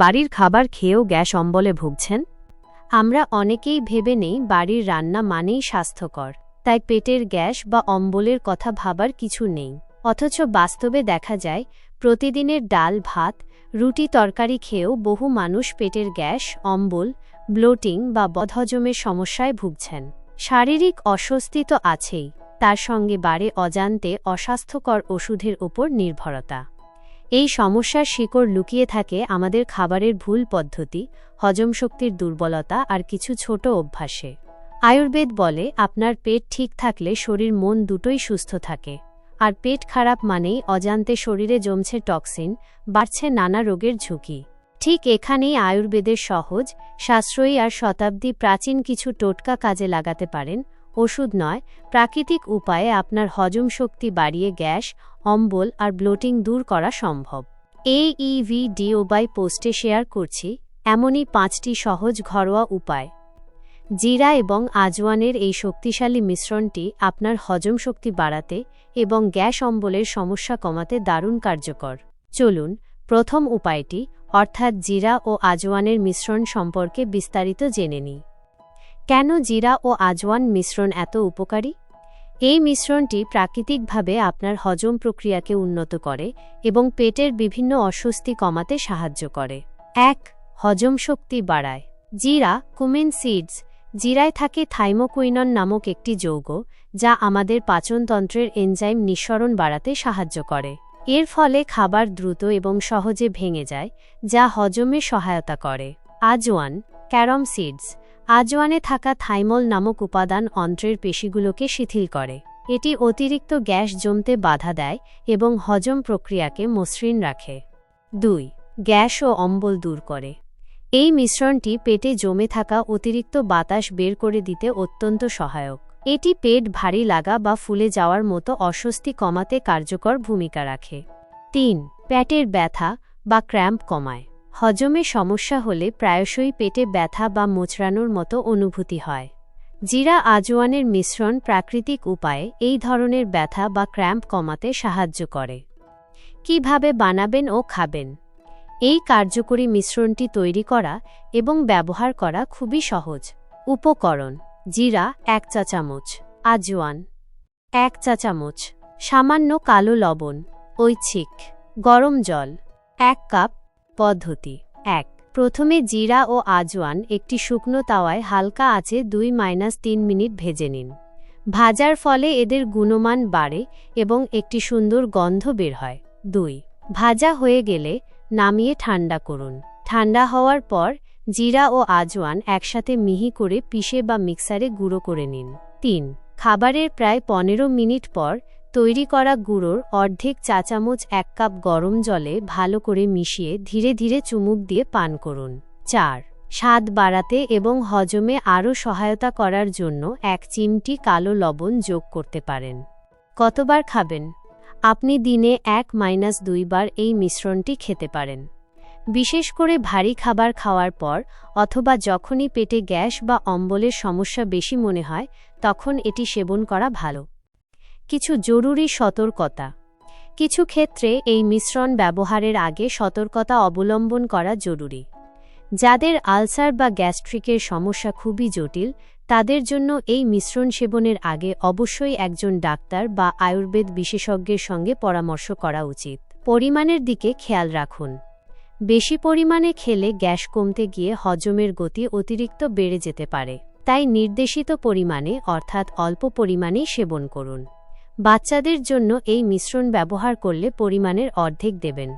বাড়ির খাবার খেয়েও গ্যাস অম্বলে ভুগছেন। আমরা অনেকেই ভেবে নেই বাড়ির রান্না মানেই স্বাস্থ্যকর, তাই পেটের গ্যাস বা অম্বলের কথা ভাবার কিছু নেই। অথচ বাস্তবে দেখা যায়, প্রতিদিনের ডাল, ভাত, রুটি তরকারি খেয়েও বহু মানুষ পেটের গ্যাস, অম্বল, ব্লোটিং বা বদহজমের সমস্যায় ভুগছেন। শারীরিক অস্বস্তি তো আছেই, তার সঙ্গে বাড়ে অজান্তে অস্বাস্থ্যকর ওষুধের ওপর নির্ভরতা। এই সমস্যার শিকড় লুকিয়ে থাকে আমাদের খাবারের ভুল পদ্ধতি, হজম শক্তির দুর্বলতা আর কিছু ছোট অভ্যাসে। আয়ুর্বেদ বলে, আপনার পেট ঠিক থাকলে শরীর মন দুটোই সুস্থ থাকে। আর পেট খারাপ মানেই অজান্তে শরীরে জমছে টক্সিন, বাড়ছে নানা রোগের ঝুঁকি। ঠিক এখানেই আয়ুর্বেদের সহজ, সাশ্রয়ী আর শতাব্দী প্রাচীন কিছু টোটকা কাজে লাগাতে পারেন ওষুধ নয়, প্রাকৃতিক উপায়ে আপনার হজম শক্তি বাড়িয়ে গ্যাস, অম্বল আর ব্লোটিং দূর করা সম্ভব। এই ইভিডিও বাই পোস্টে শেয়ার করছি, এমনই পাঁচটি সহজ ঘরোয়া উপায়। জিরা এবং আজওয়ানের এই শক্তিশালী মিশ্রণটি আপনার হজম শক্তি বাড়াতে এবং গ্যাস অম্বলের সমস্যা কমাতে দারুণ কার্যকর। চলুন, প্রথম উপায়টি, অর্থাৎ জিরা ও আজওয়ানের মিশ্রণ সম্পর্কে বিস্তারিত জেনে নিই। কেন জিরা ও আজওয়ান মিশ্রণ এত উপকারী? এই মিশ্রণটি প্রাকৃতিকভাবে আপনার হজম প্রক্রিয়াকে উন্নত করে এবং পেটের বিভিন্ন অস্বস্তি কমাতে সাহায্য করে। এক, হজম শক্তি বাড়ায়। জিরা, কুমিন সিডস, জিরায় থাকে থাইমোকুইনন নামক একটি যৌগ, যা আমাদের পাচনতন্ত্রের এনজাইম নিঃসরণ বাড়াতে সাহায্য করে। এর ফলে খাবার দ্রুত এবং সহজে ভেঙে যায়, যা হজমে সহায়তা করে। আজওয়ান, ক্যারম সিডস আজওয়ানে থাকা থাইমল নামক উপাদান অন্ত্রের পেশিগুলোকে শিথিল করে। এটি অতিরিক্ত গ্যাস জমতে বাধা দেয় এবং হজম প্রক্রিয়াকে মসৃণ রাখে। দুই, গ্যাস ও অম্বল দূর করে। এই মিশ্রণটি পেটে জমে থাকা অতিরিক্ত বাতাস বের করে দিতে অত্যন্ত সহায়ক। এটি পেট ভারী লাগা বা ফুলে যাওয়ার মতো অস্বস্তি কমাতে কার্যকর ভূমিকা রাখে। তিন প্যাটের ব্যথা বা ক্র্যাম্প কমায়। হজমে সমস্যা হলে প্রায়শই পেটে ব্যথা বা মোচড়ানোর মতো অনুভূতি হয়। জিরা আজওয়ানের মিশ্রণ প্রাকৃতিক উপায়ে এই ধরনের ব্যথা বা ক্র্যাম্প কমাতে সাহায্য করে। কীভাবে বানাবেন ও খাবেন? এই কার্যকরী মিশ্রণটি তৈরি করা এবং ব্যবহার করা খুবই সহজ। উপকরণ, জিরা এক চা চামচ, আজওয়ান এক চা চামচ, সামান্য কালো লবণ, ঐচ্ছিক, গরম জল, এক কাপ পদ্ধতি। এক, প্রথমে জিরা ও আজওয়ান একটি শুকনো তাওয়ায় হালকা আছে দুই মাইনাস তিন মিনিট ভেজে নিন। ভাজার ফলে এদের গুণমান বাড়ে এবং একটি সুন্দর গন্ধ বের হয়। দুই, ভাজা হয়ে গেলে নামিয়ে ঠান্ডা করুন। ঠান্ডা হওয়ার পর জিরা ও আজওয়ান একসাথে মিহি করে পিষে বা মিক্সারে গুঁড়ো করে নিন। তিন, খাবারের প্রায় পনেরো মিনিট পর তৈরি করা গুঁড়োর অর্ধেক চা চামচ এক কাপ গরম জলে ভালো করে মিশিয়ে ধীরে ধীরে চুমুক দিয়ে পান করুন। চার, স্বাদ বাড়াতে এবং হজমে আরও সহায়তা করার জন্য এক চিমটি কালো লবণ যোগ করতে পারেন। কতবার খাবেন? আপনি দিনে এক মাইনাস দুইবার এই মিশ্রণটি খেতে পারেন। বিশেষ করে ভারী খাবার খাওয়ার পর অথবা যখনই পেটে গ্যাস বা অম্বলের সমস্যা বেশি মনে হয়, তখন এটি সেবন করা ভালো। কিছু জরুরি সতর্কতা। কিছু ক্ষেত্রে এই মিশ্রণ ব্যবহারের আগে সতর্কতা অবলম্বন করা জরুরি। যাদের আলসার বা গ্যাস্ট্রিকের সমস্যা খুবই জটিল, তাদের জন্য এই মিশ্রণ সেবনের আগে অবশ্যই একজন ডাক্তার বা আয়ুর্বেদ বিশেষজ্ঞের সঙ্গে পরামর্শ করা উচিত। পরিমাণের দিকে খেয়াল রাখুন। বেশি পরিমাণে খেলে গ্যাস কমতে গিয়ে হজমের গতি অতিরিক্ত বেড়ে যেতে পারে। তাই নির্দেশিত পরিমাণে, অর্থাৎ অল্প পরিমাণেই সেবন করুন। বাচ্চাদের জন্য এই মিশ্রণ ব্যবহার করলে পরিমাণের অর্ধেক দেবেন।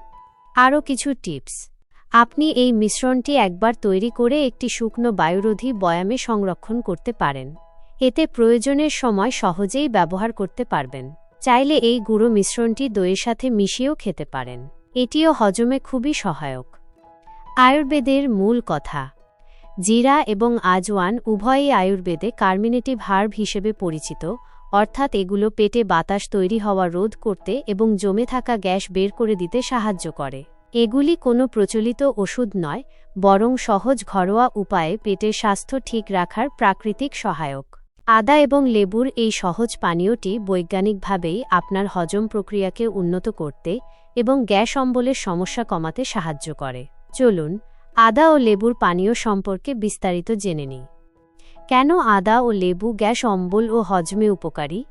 আরও কিছু টিপস। আপনি এই মিশ্রণটি একবার তৈরি করে একটি শুকনো বায়ুরোধী বয়ামে সংরক্ষণ করতে পারেন। এতে প্রয়োজনের সময় সহজেই ব্যবহার করতে পারবেন। চাইলে এই গুঁড়ো মিশ্রণটি দইয়ের সাথে মিশিয়েও খেতে পারেন। এটিও হজমে খুবই সহায়ক। আয়ুর্বেদের মূল কথা। জিরা এবং আজওয়ান উভয়ই আয়ুর্বেদে কার্মিনেটিভ হার্ব হিসেবে পরিচিত। অর্থাৎ এগুলো পেটে বাতাস তৈরি হওয়া রোধ করতে এবং জমে থাকা গ্যাস বের করে দিতে সাহায্য করে। এগুলি কোনো প্রচলিত ওষুধ নয়, বরং সহজ ঘরোয়া উপায়ে পেটের স্বাস্থ্য ঠিক রাখার প্রাকৃতিক সহায়ক। আদা এবং লেবুর এই সহজ পানীয়টি বৈজ্ঞানিকভাবেই আপনার হজম প্রক্রিয়াকে উন্নত করতে এবং গ্যাস অম্বলের সমস্যা কমাতে সাহায্য করে। চলুন, আদা ও লেবুর পানীয় সম্পর্কে বিস্তারিত জেনে নিই। কেন আদা ও লেবু, গ্যাস, অম্বল ও হজমে উপকারী?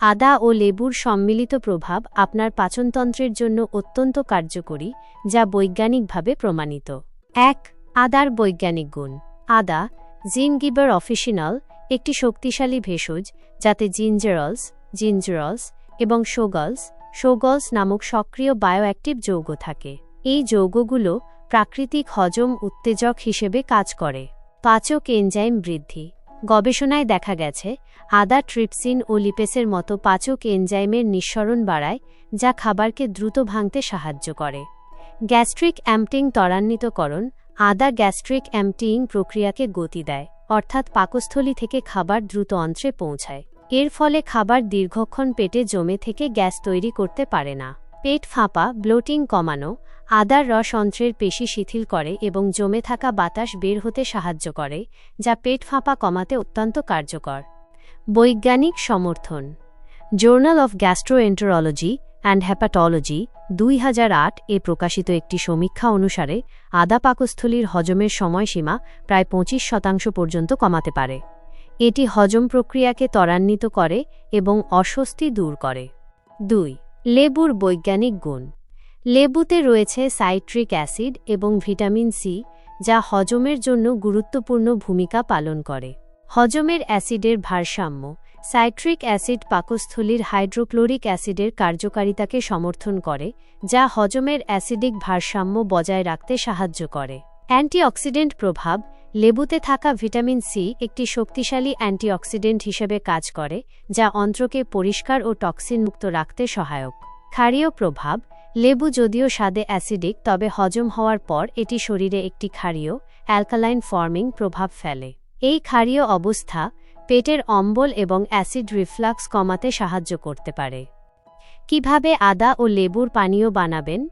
আদা ও লেবুর সম্মিলিত প্রভাব আপনার পাচনতন্ত্রের জন্য অত্যন্ত কার্যকরী, যা বৈজ্ঞানিকভাবে প্রমাণিত। এক, আদার বৈজ্ঞানিক গুণ। আদা, জিনগিবার অফিসিনাল, একটি শক্তিশালী ভেষজ, যাতে জিঞ্জারলস জিঞ্জারলস এবং শোগলস সোগলস নামক সক্রিয় বায়োঅ্যাক্টিভ যৌগ থাকে। এই যৌগগুলো প্রাকৃতিক হজম উত্তেজক হিসেবে কাজ করে। পাচক এনজাইম বৃদ্ধি। গবেষণায় দেখা গেছে, আদা ট্রিপসিন ও লিপেসের মতো পাচক এনজাইমের নিঃসরণ বাড়ায়, যা খাবারকে দ্রুত ভাঙতে সাহায্য করে। গ্যাস্ট্রিক অ্যাম্পটিং ত্বরান্বিতকরণ, আদা গ্যাস্ট্রিক অ্যাম্পটিং প্রক্রিয়াকে গতি দেয়, অর্থাৎ পাকস্থলী থেকে খাবার দ্রুত অন্ত্রে পৌঁছায়। এর ফলে খাবার দীর্ঘক্ষণ পেটে জমে থেকে গ্যাস তৈরি করতে পারে না। পেট ফাঁপা, ব্লোটিং কমানো আদার রস অন্ত্রের পেশি শিথিল করে এবং জমে থাকা বাতাস বের হতে সাহায্য করে, যা পেট ফাঁপা কমাতে অত্যন্ত কার্যকর। বৈজ্ঞানিক সমর্থন। Journal of gastroenterology and hepatology দুই এ প্রকাশিত একটি সমীক্ষা অনুসারে, আদা পাকস্থলীর হজমের সময়সীমা প্রায় পঁচিশ শতাংশ পর্যন্ত কমাতে পারে। এটি হজম প্রক্রিয়াকে ত্বরান্বিত করে এবং অস্বস্তি দূর করে। দুই, লেবুর বৈজ্ঞানিক গুণ। লেবুতে রয়েছে সাইট্রিক অ্যাসিড এবং ভিটামিন সি, যা হজমের জন্য গুরুত্বপূর্ণ ভূমিকা পালন করে। হজমের অ্যাসিডের ভারসাম্য, সাইট্রিক অ্যাসিড পাকস্থলীর হাইড্রোক্লোরিক অ্যাসিডের কার্যকারিতাকে সমর্থন করে, যা হজমের অ্যাসিডিক ভারসাম্য বজায় রাখতে সাহায্য করে। অ্যান্টিঅক্সিডেন্ট প্রভাব, লেবুতে থাকা ভিটামিন সি একটি শক্তিশালী অ্যান্টিঅক্সিডেন্ট হিসেবে কাজ করে, যা অন্ত্রকে পরিষ্কার ও টক্সিন মুক্ত রাখতে সহায়ক। ক্ষারীয় প্রভাব লেবু যদিও স্বাদে অ্যাসিডিক, তবে হজম হওয়ার পর এটি শরীরে একটি ক্ষারীয়, অ্যালকালাইন ফর্মিং প্রভাব ফেলে। এই ক্ষারীয় অবস্থা পেটের অম্বল এবং অ্যাসিড রিফ্লাক্স কমাতে সাহায্য করতে পারে। কীভাবে আদা ও লেবুর পানীয় বানাবেন?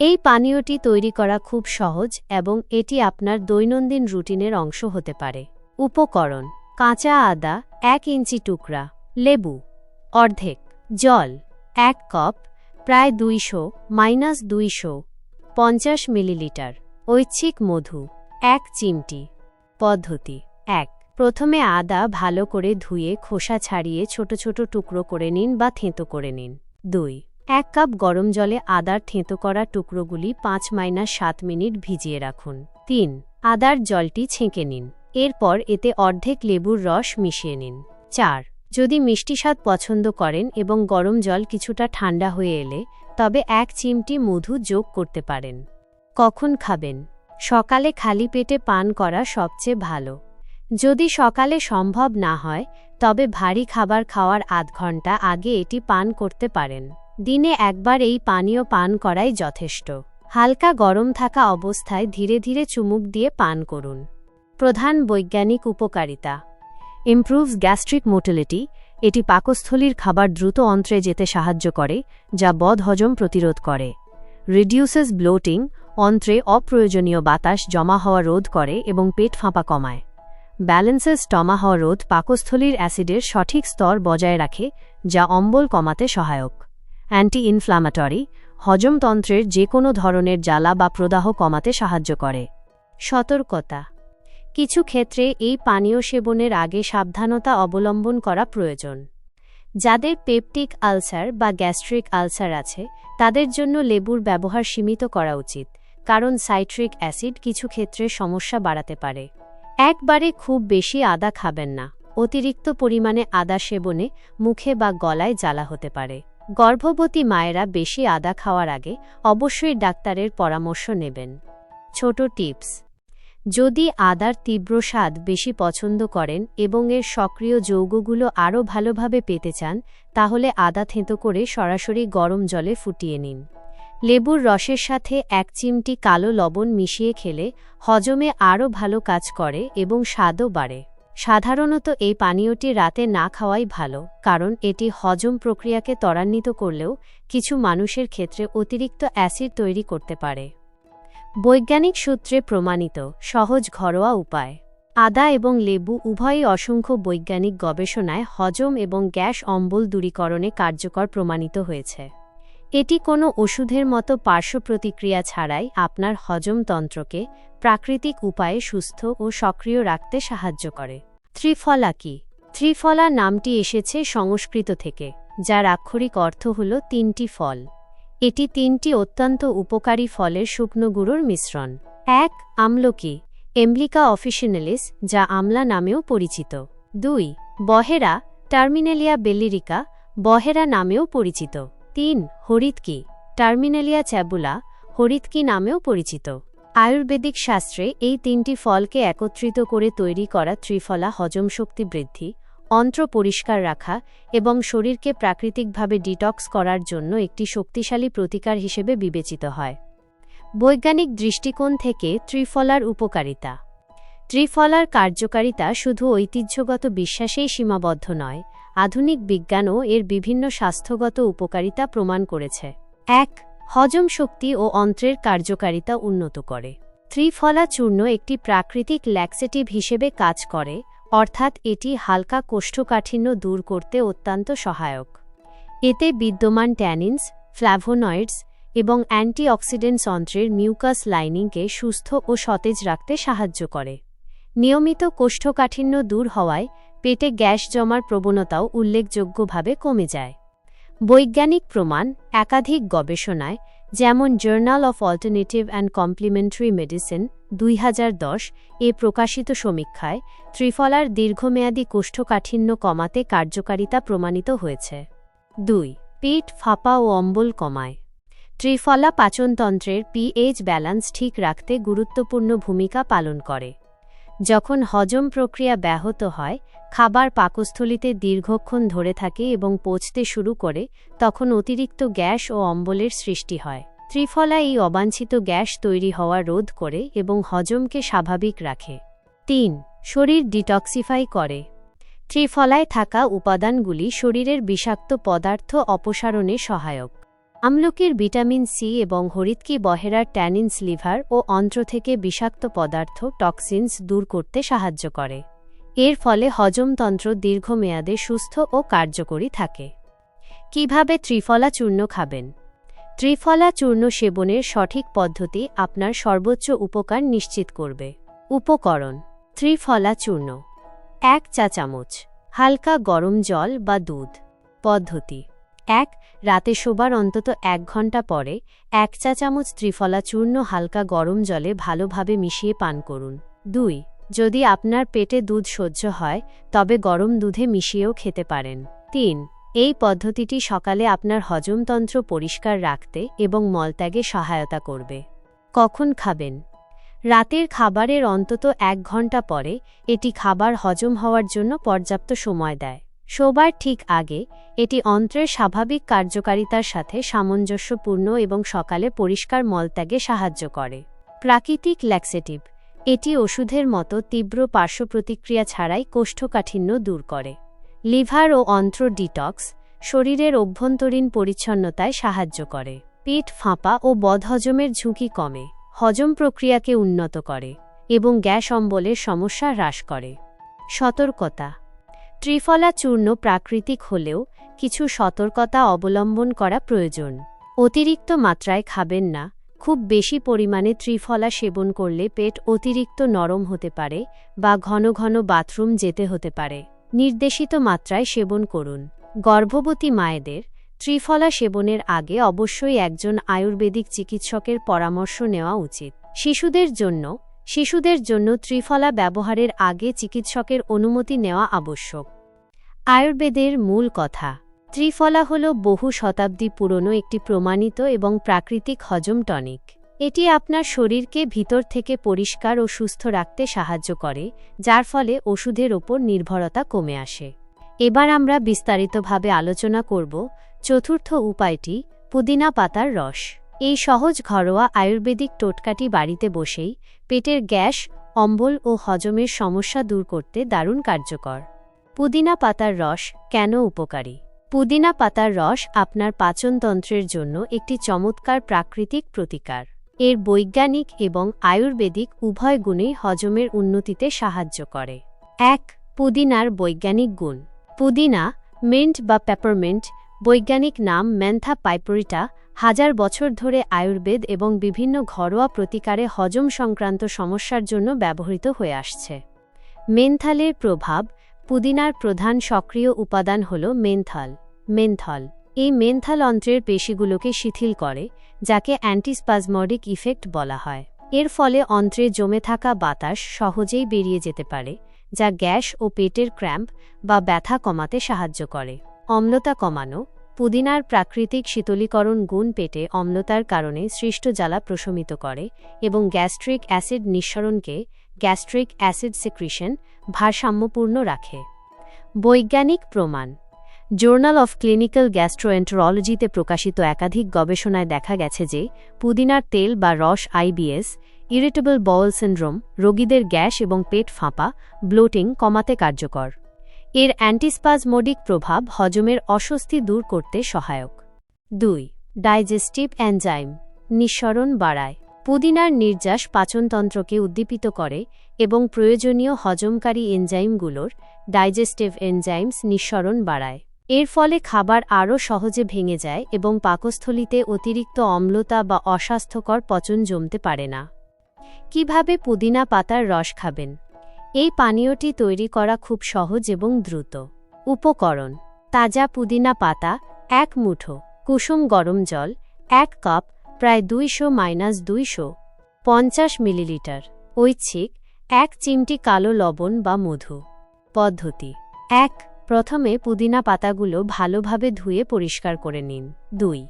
এই পানীয়টি তৈরি করা খুব সহজ এবং এটি আপনার দৈনন্দিন রুটিনের অংশ হতে পারে। উপকরণ, কাঁচা আদা, এক ইঞ্চি টুকরা, লেবু, অর্ধেক, জল, এক কাপ প্রায় দুইশো, মাইনাস দুইশো, পঞ্চাশ মিলিলিটার। ঐচ্ছিক মধু, এক চিমটি। পদ্ধতি, এক। প্রথমে আদা ভালো করে ধুয়ে খোসা ছাড়িয়ে ছোট ছোট টুকরো করে নিন বা থেঁতো করে নিন। দুই। এক কাপ গরম জলে আদার থেঁতো করা টুকরোগুলি পাঁচ মাইনাস সাত মিনিট ভিজিয়ে রাখুন। তিন। আদার জলটি ছেঁকে নিন। এরপর এতে অর্ধেক লেবুর রস মিশিয়ে নিন। চার। যদি মিষ্টি স্বাদ পছন্দ করেন এবং গরম জল কিছুটা ঠান্ডা হয়ে এলে, তবে এক চিমটি মধু যোগ করতে পারেন। কখন খাবেন? সকালে খালি পেটে পান করা সবচেয়ে ভালো। যদি সকালে সম্ভব না হয়, তবে ভারী খাবার খাওয়ার আধ ঘণ্টা আগে এটি পান করতে পারেন। দিনে একবার এই পানীয় পান করাই যথেষ্ট। হালকা গরম থাকা অবস্থায় ধীরে ধীরে চুমুক দিয়ে পান করুন। প্রধান বৈজ্ঞানিক উপকারিতা। ইমপ্রুভস গ্যাস্ট্রিক মোটিলিটি এটি পাকস্থলীর খাবার দ্রুত অন্ত্রে যেতে সাহায্য করে, যা বদহজম প্রতিরোধ করে। রিডিউসেস ব্লোটিং অন্ত্রে অপ্রয়োজনীয় বাতাস জমা হওয়া রোধ করে এবং পেট ফাঁপা কমায়। ব্যালেন্সেস টমা হওয়া রোধ পাকস্থলীর অ্যাসিডের সঠিক স্তর বজায় রাখে, যা অম্বল কমাতে সহায়ক। অ্যান্টি ইনফ্লামেটরি হজমতন্ত্রের যে কোনো ধরনের জ্বালা বা প্রদাহ কমাতে সাহায্য করে। সতর্কতা। কিছু ক্ষেত্রে এই পানীয় সেবনের আগে সাবধানতা অবলম্বন করা প্রয়োজন। যাদের পেপটিক আলসার বা গ্যাস্ট্রিক আলসার আছে, তাদের জন্য লেবুর ব্যবহার সীমিত করা উচিত, কারণ সাইট্রিক অ্যাসিড কিছু ক্ষেত্রে সমস্যা বাড়াতে পারে। একবারে খুব বেশি আদা খাবেন না, অতিরিক্ত পরিমাণে আদা সেবনে মুখে বা গলায় জ্বালা হতে পারে। গর্ভবতী মায়েরা বেশি আদা খাওয়ার আগে অবশ্যই ডাক্তারের পরামর্শ নেবেন। ছোট টিপস যদি আদার তীব্র স্বাদ বেশি পছন্দ করেন এবং এর সক্রিয় যৌগগুলো আরও ভালোভাবে পেতে চান, তাহলে আদা থেঁতো করে সরাসরি গরম জলে ফুটিয়ে নিন। লেবুর রসের সাথে এক চিমটি কালো লবণ মিশিয়ে খেলে হজমে আরও ভালো কাজ করে এবং স্বাদও বাড়ে। সাধারণত এই পানীয়টি রাতে না খাওয়াই ভালো, কারণ এটি হজম প্রক্রিয়াকে ত্বরান্বিত করলেও কিছু মানুষের ক্ষেত্রে অতিরিক্ত অ্যাসিড তৈরি করতে পারে। বৈজ্ঞানিক সূত্রে প্রমাণিত সহজ ঘরোয়া উপায়। আদা এবং লেবু উভয়ই অসংখ্য বৈজ্ঞানিক গবেষণায় হজম এবং গ্যাস অম্বল দূরীকরণে কার্যকর প্রমাণিত হয়েছে। এটি কোনো ওষুধের মতো পার্শ্ব প্রতিক্রিয়া ছাড়াই আপনার হজমতন্ত্রকে প্রাকৃতিক উপায়ে সুস্থ ও সক্রিয় রাখতে সাহায্য করে। ত্রিফলা কি ত্রিফলা নামটি এসেছে সংস্কৃত থেকে, যার আক্ষরিক অর্থ হল তিনটি ফল। এটি তিনটি অত্যন্ত উপকারী ফলের শুকনো গুঁড়োর মিশ্রণ। এক, আমলকি, এমব্লিকা অফিসিনালিস যা আমলা নামেও পরিচিত। দুই, বহেরা, টার্মিনেলিয়া বেল্লিরিকা, বহেরা নামেও পরিচিত। তিন, হরিৎকি, টার্মিনেলিয়া চ্যাবুলা, হরিৎকি নামেও পরিচিত। আয়ুর্বেদিক শাস্ত্রে এই তিনটি ফলকে একত্রিত করে তৈরি করা ত্রিফলা হজম শক্তি বৃদ্ধি অন্ত্র পরিষ্কার রাখা এবং শরীরকে প্রাকৃতিকভাবে ডিটক্স করার জন্য একটি শক্তিশালী প্রতিকার হিসেবে বিবেচিত হয়। বৈজ্ঞানিক দৃষ্টিকোণ থেকে ত্রিফলার উপকারিতা। ত্রিফলার কার্যকারিতা শুধু ঐতিহ্যগত বিশ্বাসেই সীমাবদ্ধ নয়, আধুনিক বিজ্ঞানও এর বিভিন্ন স্বাস্থ্যগত উপকারিতা প্রমাণ করেছে। এক, হজম শক্তি ও অন্ত্রের কার্যকারিতা উন্নত করে। ত্রিফলা চূর্ণ একটি প্রাকৃতিক ল্যাক্সেটিভ হিসেবে কাজ করে অর্থাৎ এটি হালকা কোষ্ঠকাঠিন্য দূর করতে অত্যন্ত সহায়ক। এতে বিদ্যমান ট্যানিনস ফ্ল্যাভোনয়েডস এবং অ্যান্টিঅক্সিডেন্টস অন্ত্রের মিউকাস লাইনিংকে সুস্থ ও সতেজ রাখতে সাহায্য করে। নিয়মিত কোষ্ঠকাঠিন্য দূর হওয়ায় পেটে গ্যাস জমার প্রবণতাও উল্লেখযোগ্যভাবে কমে যায়। বৈজ্ঞানিক প্রমাণ একাধিক গবেষণায়, যেমন journal of alternative and complementary medicine দুই হাজার দশ, এ প্রকাশিত সমীক্ষায় ত্রিফলার দীর্ঘমেয়াদী কোষ্ঠকাঠিন্য কমাতে কার্যকারিতা প্রমাণিত হয়েছে। দুই পেট ফাঁপা ও অম্বল কমায়। ত্রিফলা পাচনতন্ত্রের পিএইচ ব্যালান্স ঠিক রাখতে গুরুত্বপূর্ণ ভূমিকা পালন করে। যখন হজম প্রক্রিয়া ব্যাহত হয়, খাবার পাকস্থলিতে দীর্ঘক্ষণ ধরে থাকে এবং পচতে শুরু করে, তখন অতিরিক্ত গ্যাস ও অম্বলের সৃষ্টি হয়। ত্রিফলা এই অবাঞ্ছিত গ্যাস তৈরি হওয়া রোধ করে এবং হজমকে স্বাভাবিক রাখে। তিন, শরীর ডিটক্সিফাই করে। ত্রিফলায় থাকা উপাদানগুলি শরীরের বিষাক্ত পদার্থ অপসারণে সহায়ক। আমলকির ভিটামিন সি এবং হরিৎকি বহেরার ট্যানিনস লিভার ও অন্ত্র থেকে বিষাক্ত পদার্থ, টক্সিনস দূর করতে সাহায্য করে। এর ফলে হজমতন্ত্র দীর্ঘমেয়াদে সুস্থ ও কার্যকরী থাকে। কীভাবে ত্রিফলা চূর্ণ খাবেন? ত্রিফলা চূর্ণ সেবনের সঠিক পদ্ধতি আপনার সর্বোচ্চ উপকার নিশ্চিত করবে। উপকরণ, ত্রিফলা চূর্ণ। এক চা চামচ হালকা গরম জল বা দুধ। পদ্ধতি এক, রাতে শোবার অন্তত এক ঘণ্টা পরে এক চা চামচ ত্রিফলা চূর্ণ হালকা গরম জলে ভালোভাবে মিশিয়ে পান করুন। দুই, যদি আপনার পেটে দুধ সহ্য হয়, তবে গরম দুধে মিশিয়েও খেতে পারেন। তিন, এই পদ্ধতিটি সকালে আপনার হজমতন্ত্র পরিষ্কার রাখতে এবং মলত্যাগে সহায়তা করবে। কখন খাবেন? রাতের খাবারের অন্তত এক ঘণ্টা পরে এটি খাবার হজম হওয়ার জন্য পর্যাপ্ত সময় দেয়। শোবার ঠিক আগে, এটি অন্ত্রের স্বাভাবিক কার্যকারিতার সাথে সামঞ্জস্যপূর্ণ এবং সকালে পরিষ্কার মলত্যাগে সাহায্য করে। প্রাকৃতিক ল্যাক্সেটিভ, এটি ওষুধের মতো তীব্র পার্শ্বপ্রতিক্রিয়া ছাড়াই কোষ্ঠকাঠিন্য দূর করে। লিভার ও অন্ত্র ডিটক্স, শরীরের অভ্যন্তরীণ পরিচ্ছন্নতায় সাহায্য করে। পেট ফাঁপা ও বদহজমের ঝুঁকি কমে, হজম প্রক্রিয়াকে উন্নত করে এবং গ্যাস অম্বলের সমস্যা হ্রাস করে। সতর্কতা ত্রিফলা চূর্ণ প্রাকৃতিক হলেও কিছু সতর্কতা অবলম্বন করা প্রয়োজন। অতিরিক্ত মাত্রায় খাবেন না, খুব বেশি পরিমাণে ত্রিফলা সেবন করলে পেট অতিরিক্ত নরম হতে পারে বা ঘন ঘন বাথরুম যেতে হতে পারে। নির্দেশিত মাত্রায় সেবন করুন। গর্ভবতী মায়েদের ত্রিফলা সেবনের আগে অবশ্যই একজন আয়ুর্বেদিক চিকিৎসকের পরামর্শ নেওয়া উচিত। শিশুদের জন্য শিশুদের জন্য ত্রিফলা ব্যবহারের আগে চিকিৎসকের অনুমতি নেওয়া আবশ্যক। আয়ুর্বেদের মূল কথা, ত্রিফলা হল বহু শতাব্দী পুরনো একটি প্রমাণিত এবং প্রাকৃতিক হজম টনিক। এটি আপনার শরীরকে ভিতর থেকে পরিষ্কার ও সুস্থ রাখতে সাহায্য করে, যার ফলে ওষুধের ওপর নির্ভরতা কমে আসে। এবার আমরা বিস্তারিতভাবে আলোচনা করব চতুর্থ উপায়টি, পুদিনা পাতার রস। এই সহজ ঘরোয়া আয়ুর্বেদিক টোটকাটি বাড়িতে বসেই পেটের গ্যাস, অম্বল ও হজমের সমস্যা দূর করতে দারুণ কার্যকর। পুদিনা পাতার রস কেন উপকারী? পুদিনা পাতার রস আপনার পাচনতন্ত্রের জন্য একটি চমৎকার প্রাকৃতিক প্রতিকার। এর বৈজ্ঞানিক এবং আয়ুর্বেদিক উভয় গুণেই হজমের উন্নতিতে সাহায্য করে। এক, পুদিনার বৈজ্ঞানিক গুণ। পুদিনা, মিন্ট বা পেপারমিন্ট, বৈজ্ঞানিক নাম ম্যান্থা পাইপরিটা হাজার বছর ধরে আয়ুর্বেদ এবং বিভিন্ন ঘরোয়া প্রতিকারে হজম সংক্রান্ত সমস্যার জন্য ব্যবহৃত হয়ে আসছে। মেন্থালের প্রভাব পুদিনার প্রধান সক্রিয় উপাদান হল মেন্থাল। মেন্থল। এই মেন্থাল অন্ত্রের পেশিগুলোকে শিথিল করে, যাকে অ্যান্টিস্পাজমডিক ইফেক্ট বলা হয়। এর ফলে অন্ত্রে জমে থাকা বাতাস সহজেই বেরিয়ে যেতে পারে, যা গ্যাস ও পেটের ক্র্যাম্প বা ব্যথা কমাতে সাহায্য করে। অম্লতা কমানো পুদিনার প্রাকৃতিক শীতলীকরণ গুণ পেটে অম্লতার কারণে সৃষ্ট জ্বালা প্রশমিত করে এবং গ্যাস্ট্রিক অ্যাসিড নিঃসরণকে গ্যাস্ট্রিক অ্যাসিড সিক্রিশন ভারসাম্যপূর্ণ রাখে। বৈজ্ঞানিক প্রমাণ। জার্নাল অফ ক্লিনিক্যাল গ্যাস্ট্রোএন্টারোলজিতে প্রকাশিত একাধিক গবেষণায় দেখা গেছে যে পুদিনার তেল বা রস আইবিএস ইরিটেবল বওয়াল সিন্ড্রোম, রোগীদের গ্যাস এবং পেট ফাঁপা, ব্লোটিং কমাতে কার্যকর। এর অ্যান্টিস্পাজমোডিক প্রভাব হজমের অস্বস্তি দূর করতে সহায়ক। দুই, ডাইজেস্টিভ এনজাইম নিঃসরণ বাড়ায়। পুদিনার নির্যাস পাচনতন্ত্রকে উদ্দীপিত করে এবং প্রয়োজনীয় হজমকারী এনজাইমগুলোর ডাইজেস্টিভ এনজাইমস নিঃসরণ বাড়ায়। এর ফলে খাবার আরও সহজে ভেঙে যায় এবং পাকস্থলিতে অতিরিক্ত অম্লতা বা অস্বাস্থ্যকর পচন জমতে পারে না। কীভাবে পুদিনা পাতার রস খাবেন? এই পানীয়টি তৈরি করা খুব সহজ এবং দ্রুত। উপকরণ, তাজা পুদিনা পাতা, এক মুঠো, কুসুম গরম জল, এক কাপ, প্রায় দুইশো মাইনাস দুইশো পঞ্চাশ মিলিলিটার। ঐচ্ছিক, এক চিমটি কালো লবণ বা মধু। পদ্ধতি, এক, প্রথমে পুদিনা পাতাগুলো ভালোভাবে ধুয়ে পরিষ্কার করে নিন। দুই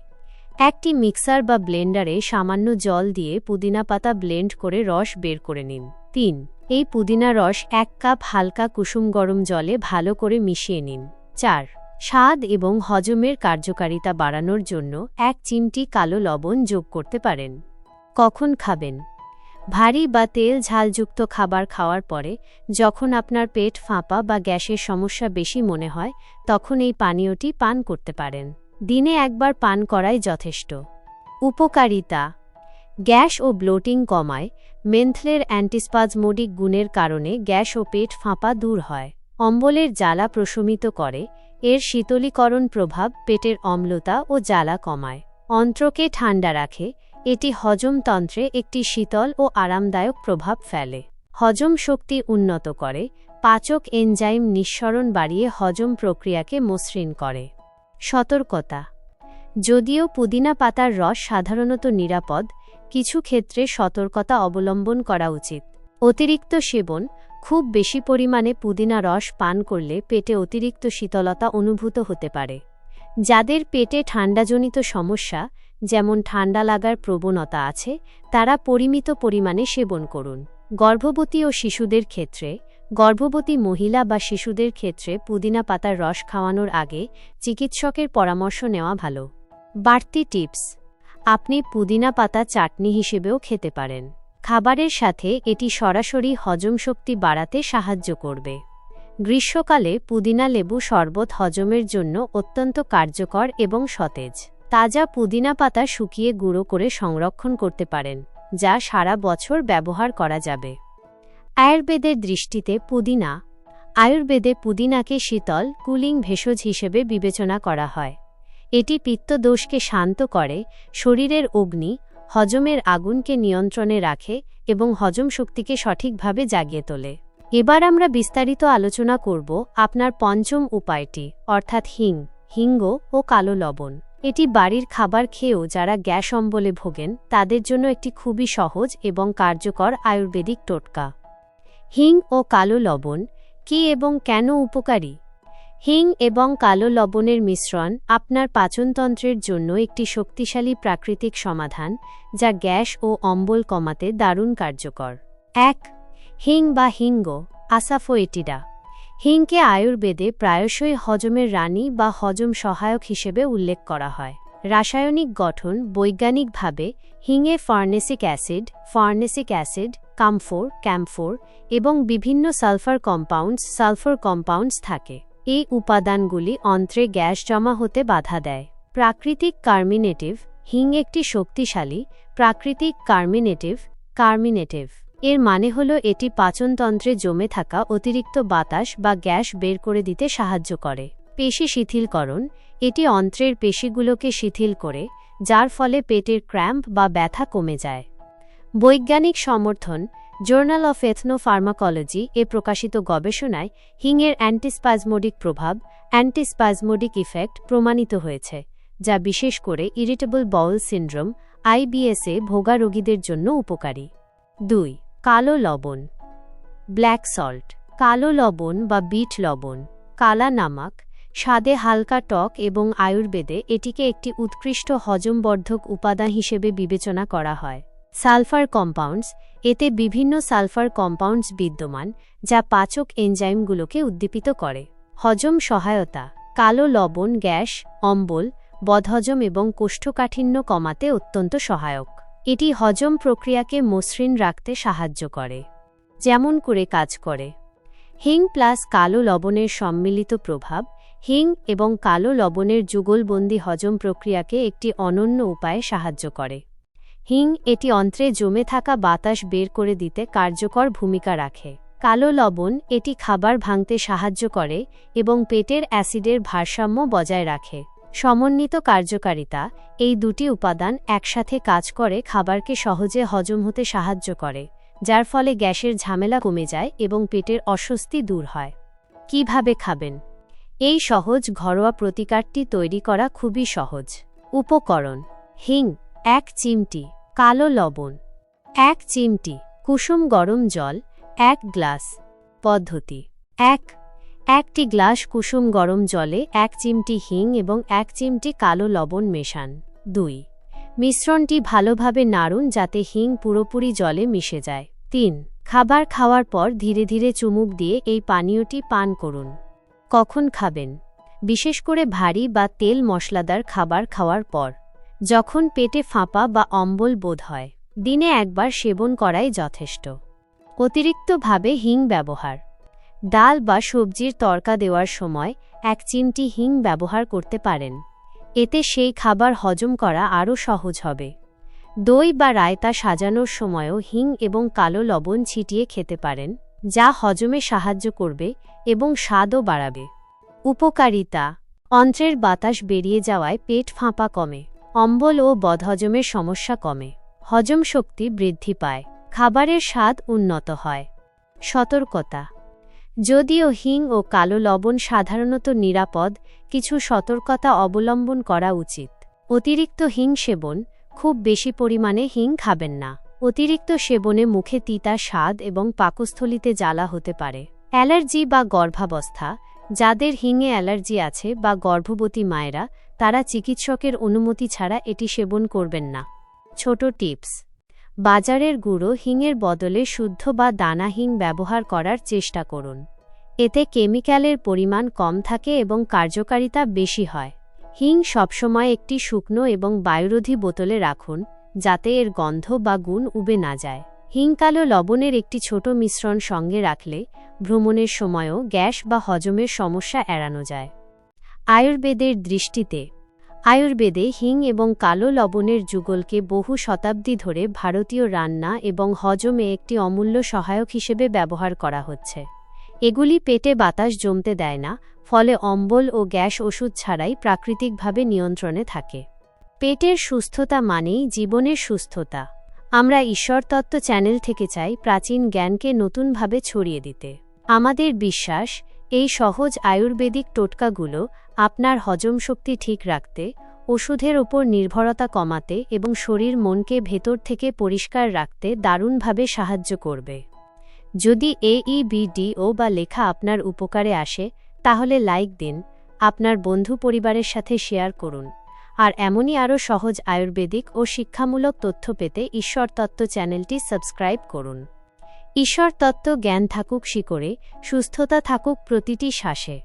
একটি মিক্সার বা ব্লেন্ডারে সামান্য জল দিয়ে পুদিনা পাতা ব্লেন্ড করে রস বের করে নিন। তিন, এই পুদিনা রস এক কাপ হালকা কুসুম গরম জলে ভালো করে মিশিয়ে নিন। চার, স্বাদ এবং হজমের কার্যকারিতা বাড়ানোর জন্য এক চিমটি কালো লবণ যোগ করতে পারেন। কখন খাবেন? ভারী বা তেল ঝালযুক্ত খাবার খাওয়ার পরে যখন আপনার পেট ফাঁপা বা গ্যাসের সমস্যা বেশি মনে হয়, তখন এই পানীয়টি পান করতে পারেন। দিনে একবার পান করাই যথেষ্ট। উপকারিতা, গ্যাস ও ব্লোটিং কমায়, মেন্থলের অ্যান্টিস্পাজমোডিক গুণের কারণে গ্যাস ও পেট ফাঁপা দূর হয়। অম্বলের জ্বালা প্রশমিত করে, এর শীতলীকরণ প্রভাব পেটের অম্লতা ও জ্বালা কমায়। অন্ত্রকে ঠান্ডা রাখে, এটি হজমতন্ত্রে একটি শীতল ও আরামদায়ক প্রভাব ফেলে। হজম শক্তি উন্নত করে, পাচক এনজাইম নিঃসরণ বাড়িয়ে হজম প্রক্রিয়াকে মসৃণ করে। সতর্কতা। যদিও পুদিনা পাতার রস সাধারণত নিরাপদ, কিছু ক্ষেত্রে সতর্কতা অবলম্বন করা উচিত। অতিরিক্ত সেবন, খুব বেশি পরিমাণে পুদিনা রস পান করলে পেটে অতিরিক্ত শীতলতা অনুভূত হতে পারে। যাদের পেটে ঠান্ডাজনিত সমস্যা, যেমন ঠান্ডা লাগার প্রবণতা আছে, তারা পরিমিত পরিমাণে সেবন করুন। গর্ভবতী ও শিশুদের ক্ষেত্রে গর্ভবতী মহিলা বা শিশুদের ক্ষেত্রে পুদিনা পাতার রস খাওয়ানোর আগে চিকিৎসকের পরামর্শ নেওয়া ভালো। বাড়তি টিপস। আপনি পুদিনা পাতা চাটনি হিসেবেও খেতে পারেন। খাবারের সাথে এটি সরাসরি হজম শক্তি বাড়াতে সাহায্য করবে। গ্রীষ্মকালে পুদিনা লেবু শরবত হজমের জন্য অত্যন্ত কার্যকর এবং সতেজ। তাজা পুদিনা পাতা শুকিয়ে গুঁড়ো করে সংরক্ষণ করতে পারেন, যা সারা বছর ব্যবহার করা যাবে। আয়ুর্বেদের দৃষ্টিতে পুদিনা, আয়ুর্বেদে পুদিনাকে শীতল, কুলিং ভেষজ হিসেবে বিবেচনা করা হয়। এটি পিত্তদোষকে শান্ত করে, শরীরের অগ্নি, হজমের আগুনকে নিয়ন্ত্রণে রাখে এবং হজম শক্তিকে সঠিকভাবে জাগিয়ে তোলে। এবার আমরা বিস্তারিত আলোচনা করব আপনার পঞ্চম উপায়টি, অর্থাৎ হিং, হিঙ্গ ও কালো লবণ। এটি বাড়ির খাবার খেয়েও যারা গ্যাস অম্বলে ভোগেন, তাদের জন্য একটি খুবই সহজ এবং কার্যকর আয়ুর্বেদিক টোটকা। হিং ও কালো লবণ, কি এবং কেন উপকারী? হিং এবং কালো লবণের মিশ্রণ আপনার পাচনতন্ত্রের জন্য একটি শক্তিশালী প্রাকৃতিক সমাধান, যা গ্যাস ও অম্বল কমাতে দারুণ কার্যকর। এক, হিং বা হিঙ্গ আসাফোয়েটিডা। হিংকে আয়ুর্বেদে প্রায়শই হজমের রানী বা হজম সহায়ক হিসেবে উল্লেখ করা হয়। রাসায়নিক গঠন বৈজ্ঞানিকভাবে হিঙে ফার্নেসিক অ্যাসিড ফার্নেসিক অ্যাসিড, কামফোর, ক্যামফোর এবং বিভিন্ন সালফার কম্পাউন্ডস সালফার কম্পাউন্ডস থাকে। এই উপাদানগুলি অন্ত্রে গ্যাস জমা হতে বাধা দেয়। প্রাকৃতিক কার্মিনেটিভ হিং একটি শক্তিশালী প্রাকৃতিক কার্মিনেটিভ কার্মিনেটিভ। এর মানে হল এটি পাচনতন্ত্রে জমে থাকা অতিরিক্ত বাতাস বা গ্যাস বের করে দিতে সাহায্য করে। পেশি শিথিলকরণ, এটি অন্ত্রের পেশিগুলোকে শিথিল করে, যার ফলে পেটের ক্র্যাম্প বা ব্যথা কমে যায়। বৈজ্ঞানিক সমর্থন জার্নাল অফ এথনোফার্মাকোলজি এ প্রকাশিত গবেষণায় হিংয়ের অ্যান্টিস্পাজমোডিক প্রভাব অ্যান্টিস্পাজমোডিক ইফেক্ট প্রমাণিত হয়েছে, যা বিশেষ করে ইরিটেবল বাউল সিন্ড্রোম আইবিএসএ ভোগা রোগীদের জন্য উপকারী। দুই, কালো লবণ। Black salt. কালো লবণ বা বিট লবণ। কালা নামাক স্বাদে হালকা টক এবং আয়ুর্বেদে এটিকে একটি উৎকৃষ্ট হজমবর্ধক উপাদান হিসেবে বিবেচনা করা হয়। সালফার কম্পাউন্ডস, এতে বিভিন্ন সালফার কম্পাউন্ডস বিদ্যমান, যা পাচক এনজাইমগুলোকে উদ্দীপিত করে। হজম সহায়তা, কালো লবণ, গ্যাস, অম্বল, বদহজম এবং কোষ্ঠকাঠিন্য কমাতে অত্যন্ত সহায়ক। এটি হজম প্রক্রিয়াকে মসৃণ রাখতে সাহায্য করে, যেমন করে কাজ করে। হিং প্লাস কালো লবণের সম্মিলিত প্রভাব হিং এবং কালো লবণের যুগলবন্দি হজম প্রক্রিয়াকে একটি অনন্য উপায়ে সাহায্য করে। হিং এটি অন্ত্রে জমে থাকা বাতাস বের করে দিতে কার্যকর ভূমিকা রাখে। কালো লবণ এটি খাবার ভাঙতে সাহায্য করে এবং পেটের অ্যাসিডের ভারসাম্য বজায় রাখে। সমন্বিত কার্যকারিতা এই দুটি উপাদান একসাথে কাজ করে খাবারকে সহজে হজম হতে সাহায্য করে, যার ফলে গ্যাসের ঝামেলা কমে যায় এবং পেটের অস্বস্তি দূর হয়। কীভাবে খাবেন? এই সহজ ঘরোয়া প্রতিকারটি তৈরি করা খুবই সহজ। উপকরণ, হিং, এক চিমটি, কালো লবণ, এক চিমটি, কুসুম গরম জল, এক গ্লাস। পদ্ধতি, এক, একটি গ্লাস কুসুম গরম জলে এক চিমটি হিং এবং এক চিমটি কালো লবণ মেশান। দুই, মিশ্রণটি ভালোভাবে নাড়ুন যাতে হিং পুরোপুরি জলে মিশে যায়। তিন, খাবার খাওয়ার পর ধীরে ধীরে চুমুক দিয়ে এই পানীয়টি পান করুন। কখন খাবেন? বিশেষ করে ভারী বা তেল মশলাদার খাবার খাওয়ার পর, যখন পেটে ফাঁপা বা অম্বল বোধ হয়, দিনে একবার সেবন করাই যথেষ্ট। অতিরিক্তভাবে হিং ব্যবহার। ডাল বা সবজির তরকা দেওয়ার সময় এক চিমটি হিং ব্যবহার করতে পারেন। এতে সেই খাবার হজম করা আরও সহজ হবে। দই বা রায়তা সাজানোর সময়ও হিং এবং কালো লবণ ছিটিয়ে খেতে পারেন। যা হজমে সাহায্য করবে এবং স্বাদও বাড়াবে। উপকারিতা, অন্ত্রের বাতাস বেরিয়ে যাওয়ায় পেট ফাঁপা কমে, অম্বল ও বদহজমের সমস্যা কমে, হজম শক্তি বৃদ্ধি পায়, খাবারের স্বাদ উন্নত হয়। সতর্কতা, যদিও হিং ও কালো লবণ সাধারণত নিরাপদ, কিছু সতর্কতা অবলম্বন করা উচিত। অতিরিক্ত হিং সেবন, খুব বেশি পরিমাণে হিং খাবেন না। অতিরিক্ত সেবনে মুখে তিতা স্বাদ এবং পাকস্থলিতে জ্বালা হতে পারে। অ্যালার্জি বা গর্ভাবস্থা, যাদের হিঙে অ্যালার্জি আছে বা গর্ভবতী মায়েরা, তারা চিকিৎসকের অনুমতি ছাড়া এটি সেবন করবেন না। ছোট টিপস, বাজারের গুঁড়ো হিঙের বদলে শুদ্ধ বা দানা হিং ব্যবহার করার চেষ্টা করুন। এতে কেমিক্যালের পরিমাণ কম থাকে এবং কার্যকারিতা বেশি হয়। হিং সবসময় একটি শুকনো এবং বায়ুরোধী বোতলে রাখুন যাতে এর গন্ধ বা গুণ উবে না যায়। হিংকালো লবণের একটি ছোট মিশ্রণ সঙ্গে রাখলে ভ্রমণের সময়ও গ্যাস বা হজমের সমস্যা এড়ানো যায়। আয়ুর্বেদের দৃষ্টিতে, আয়ুর্বেদে হিং এবং কালো লবণের যুগলকে বহু শতাব্দী ধরে ভারতীয় রান্না এবং হজমে একটি অমূল্য সহায়ক হিসেবে ব্যবহার করা হচ্ছে। এগুলি পেটে বাতাস জমতে দেয় না, ফলে অম্বল ও গ্যাস ওষুধ ছাড়াই প্রাকৃতিকভাবে নিয়ন্ত্রণে থাকে। পেটের সুস্থতা মানেই জীবনের সুস্থতা। আমরা ঈশ্বরতত্ত্ব চ্যানেল থেকে চাই প্রাচীন জ্ঞানকে নতুনভাবে ছড়িয়ে দিতে। আমাদের বিশ্বাস, এই সহজ আয়ুর্বেদিক টোটকাগুলো আপনার হজম শক্তি ঠিক রাখতে, ওষুধের ওপর নির্ভরতা কমাতে এবং শরীর মনকে ভেতর থেকে পরিষ্কার রাখতে দারুণভাবে সাহায্য করবে। যদি এইবিডিও বা লেখা আপনার উপকারে আসে, তাহলে লাইক দিন, আপনার বন্ধু পরিবারের সাথে শেয়ার করুন। আর এমনই আরও সহজ আয়ুর্বেদিক ও শিক্ষামূলক তথ্য পেতে ঈশ্বর তত্ত্ব চ্যানেলটি সাবস্ক্রাইব করুন। ঈশ্বর তত্ত্ব জ্ঞান থাকুক শিকড়ে সুস্থতা থাকুক প্রতিটি শ্বাসে।